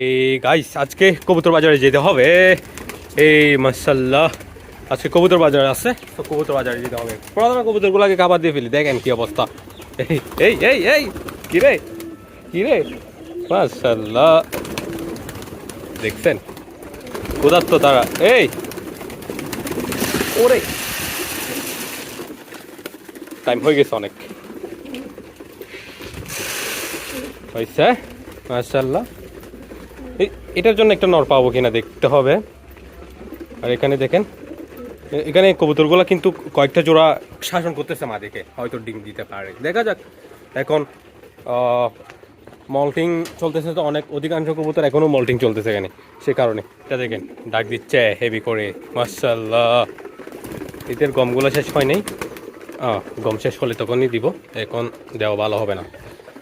এই গাইস আজকে কবুতর বাজারে যেতে হবে। এই মাসাল্লাহ আজকে কবুতর বাজার আছে, তো কবুতর বাজারে যেতে হবে। পুরাতন কবুতরগুলোকে খাবার দিয়ে ফেলি, দেখেন কি অবস্থা। এই এই এই এই, কি রে? কি রে? মাসাল্লাহ দেখছেন? ক্ষুধার্ত তারা। এই! ওরে! টাইম হয়ে গেছে অনেক। হয়েছে? মাসাল্লাহ এটার জন্য একটা নর পাবো কিনা দেখতে হবে। আর এখানে দেখেন, এখানে কবুতরগুলো কিন্তু কয়েকটা জোড়া শাসন করতেছে মাদিকে হয়তো ডিম দিতে পারে। দেখা যাক। এখন মল্টিং চলতেছে তো অনেক, অধিকাংশ কবুতর এখনও মল্টিং চলতেছে এখানে। সে কারণে। এটা দেখেন, ডাক দিচ্ছে, হেভি করে। মার্শাল্লাহ ঈদের গমগুলো শেষ হয় নাই। গম শেষ হলে তখনই দিব। এখন দেওয়া ভালো হবে না।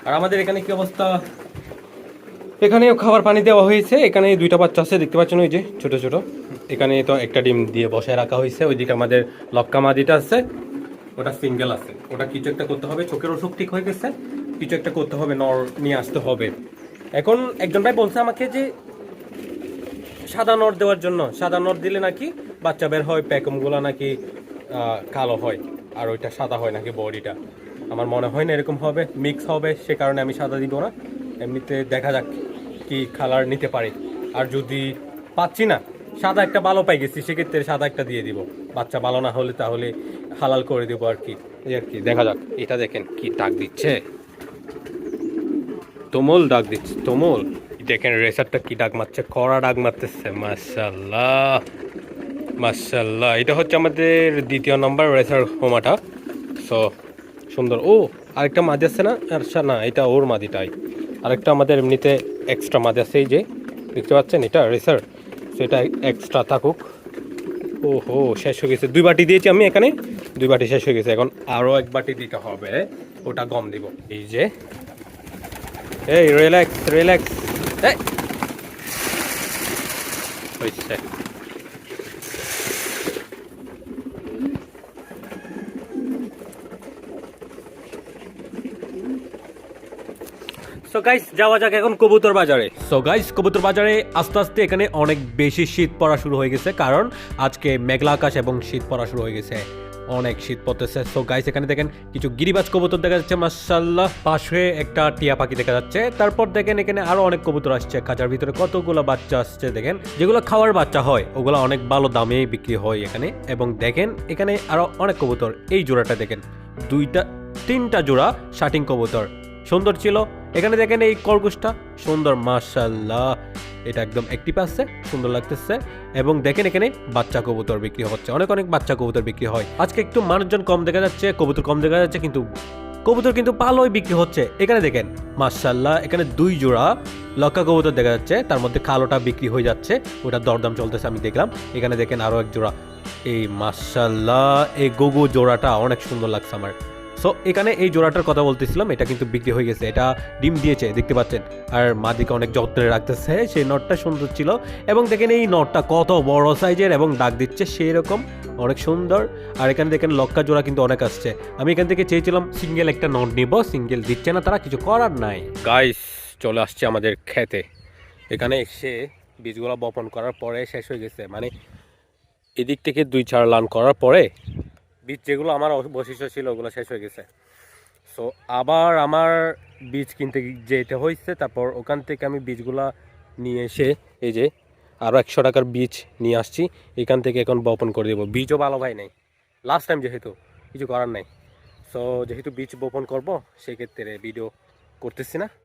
আর আমাদের এখানে কি অবস্থা? এখানেও খাবার পানি দেওয়া হয়েছে। এখানে দুইটা বাচ্চা আছে, দেখতে পাচ্ছেন ওই যে ছোট ছোট। এখানে তো একটা ডিম দিয়ে বসায় রাখা হয়েছে, ওইদিকে আমাদের লক্কা মাদিটা আছে, ওটা সিঙ্গেল আছে। ওটা কিছু একটা করতে হবে, চোখের অসুখ ঠিক হয়ে গেছে, কিছু একটা করতে হবে, নর নিয়ে আসতে হবে। এখন একজন ভাই বলছে আমাকে যে সাদা নর দেওয়ার জন্য, সাদা নর দিলে নাকি বাচ্চা বের হয়, প্যাকমগুলো নাকি কালো হয়, আর ওইটা সাদা হয় নাকি বডিটা। আমার মনে হয় না এরকম হবে মিক্স হবে, সে কারণে আমি সাদা দিব না। এমনিতে দেখা যাক। কি কালার নিতে পারি? আর যদি পাচ্ছি না, সাদা একটা ভালো পাই গেছি, সেক্ষেত্রে সাদা একটা দিয়ে দিব। বাচ্চা ভালো না হলে তাহলে হালাল করে দেবো আর কি। এই আর কি, দেখা যাক। এটা দেখেন কি ডাক দিচ্ছে। তুমুল ডাক দিচ্ছে, তুমুল। দেখেন রেসারটা কি ডাক মারছে, কড়া ডাক মারতেছে মাশাল্লাহ মাশাল্লাহ এটা হচ্ছে আমাদের দ্বিতীয় নম্বর রেসার হোমাটা। সো সুন্দর। ও, আরেকটা মাদি আছে না? আচ্ছা না, এটা ওর মাদিটাই। আরেকটা আমাদের এমনিতে এক্সট্রা মাদি আছে এই যে, দেখতে পাচ্ছেন এটা রেসার সেটা এক্সট্রা থাকুক। ও হো শেষ হয়ে গেছে। দুই বাটি দিয়েছি আমি এখানে, দুই বাটি শেষ হয়ে গেছে। এখন আরও এক বাটি দিতে হবে, ওটা গম দিব। এই যে, এই রিল্যাক্স রিল্যাক্স হয়েছে সো গাইস যাওয়া যাক এখন কবুতর বাজারে। সো গাইস কবুতর বাজারে আস্তে আস্তে এখানে অনেক বেশি শীত পড়া শুরু হয়ে গেছে, কারণ আজকে মেঘলা আকাশ এবং শীত পড়া শুরু হয়ে গেছে। অনেক শীত পড়তেছে। সো গাইস এখানে দেখেন কিছু গিরিবাজ কবুতর দেখা যাচ্ছে মাশাল্লাহ পাশে একটা টিয়া পাখি দেখা যাচ্ছে। তারপর দেখেন এখানে আরও অনেক কবুতর আসছে খাঁচার ভিতরে। কতগুলো বাচ্চা আসছে দেখেন। যেগুলো খাওয়ার বাচ্চা হয়, ওগুলো অনেক ভালো দামে বিক্রি হয় এখানে। এবং দেখেন এখানে আরও অনেক কবুতর। এই জোড়াটা দেখেন, দুইটা, তিনটা জোড়া শাটিং কবুতর। সুন্দর ছিল। এখানে দেখেন এই খরগোশটা। সুন্দর মাশাল্লাহ এটা একদম অ্যাক্টিভ আছে সুন্দর লাগতেছে। এবং দেখেন এখানে বাচ্চা কবুতর বিক্রি হচ্ছে। অনেক অনেক বাচ্চা কবুতর বিক্রি হয়। আজকে একটু মানুষজন কম দেখা যাচ্ছে, কবুতর কম দেখা যাচ্ছে, কিন্তু কবুতর কিন্তু ভালোই বিক্রি হচ্ছে। এখানে দেখেন মাশাল্লাহ এখানে দুই জোড়া লক্কা কবুতর দেখা যাচ্ছে। তার মধ্যে কালোটা বিক্রি হয়ে যাচ্ছে। ওটা দরদাম চলতেছে, আমি দেখলাম। এখানে দেখেন আরও এক জোড়া। এই মাশাল্লাহ এই গোগো জোড়াটা অনেক সুন্দর লাগছে আমার। সো এখানে এই জোড়াটার কথা বলতেছিলাম, এটা কিন্তু বিক্রি হয়ে গেছে, এটা ডিম দিয়েছে, দেখতে পাচ্ছেন। আর মাদিকে অনেক যত্নে রাখতেছে, সেই নটটা সুন্দর ছিল। এবং দেখেন এই নটটা কত বড় সাইজের এবং ডাক দিচ্ছে সেই রকম অনেক সুন্দর। আর এখানে দেখেন লক্কা জোড়া কিন্তু অনেক আসছে। আমি এখান থেকে চেয়েছিলাম সিঙ্গেল একটা নট নিব, সিঙ্গেল দিচ্ছে না তারা, কিছু করার নাই। গাইস চলে আসছে আমাদের খেতে। এখানে এসে বীজগুলো বপন করার পরে শেষ হয়ে গেছে। মানে এদিক থেকে দুই চার লান করার পরে বীজ যেগুলো আমার অবশিষ্ট ছিল, ওগুলো শেষ হয়ে গেছে। সো আবার আমার বীজ কিনতে যেতে হয়েছে তারপর ওখান থেকে আমি বীজগুলা নিয়ে এসে, এই যে আরও একশো টাকার বীজ নিয়ে আসছি, এখান থেকে এখন বপন করে দেবো। বীজও ভালো ভাই নাই। লাস্ট টাইম যেহেতু, কিছু করার নাই। সো যেহেতু বীজ বপন করব, সেক্ষেত্রে ভিডিও করতেছি না।